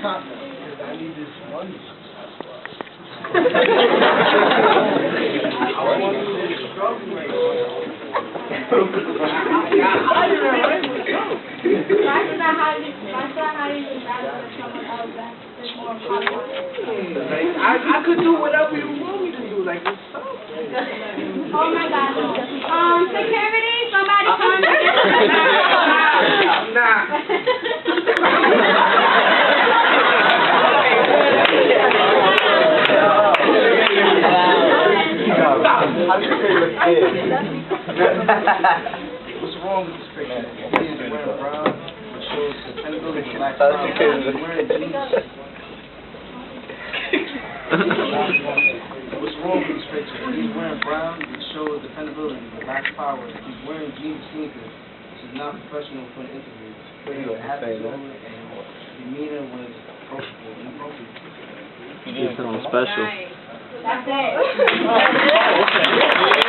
top now, because I need this money. I want to be struggling. Why should I hide it, why should I hide it with someone else that's that's more popular? Like, I, I could do whatever you want me to do, like, it's What's wrong with this picture? He is wearing brown, which shows dependability of black power. He's wearing jeans. What's wrong with this picture? He's wearing brown, which shows dependability of black power. He's wearing jeans sneakers. This is not professional for an interview. His attitude and demeanor was approachable, inappropriate. Get something special. That's it. Oh,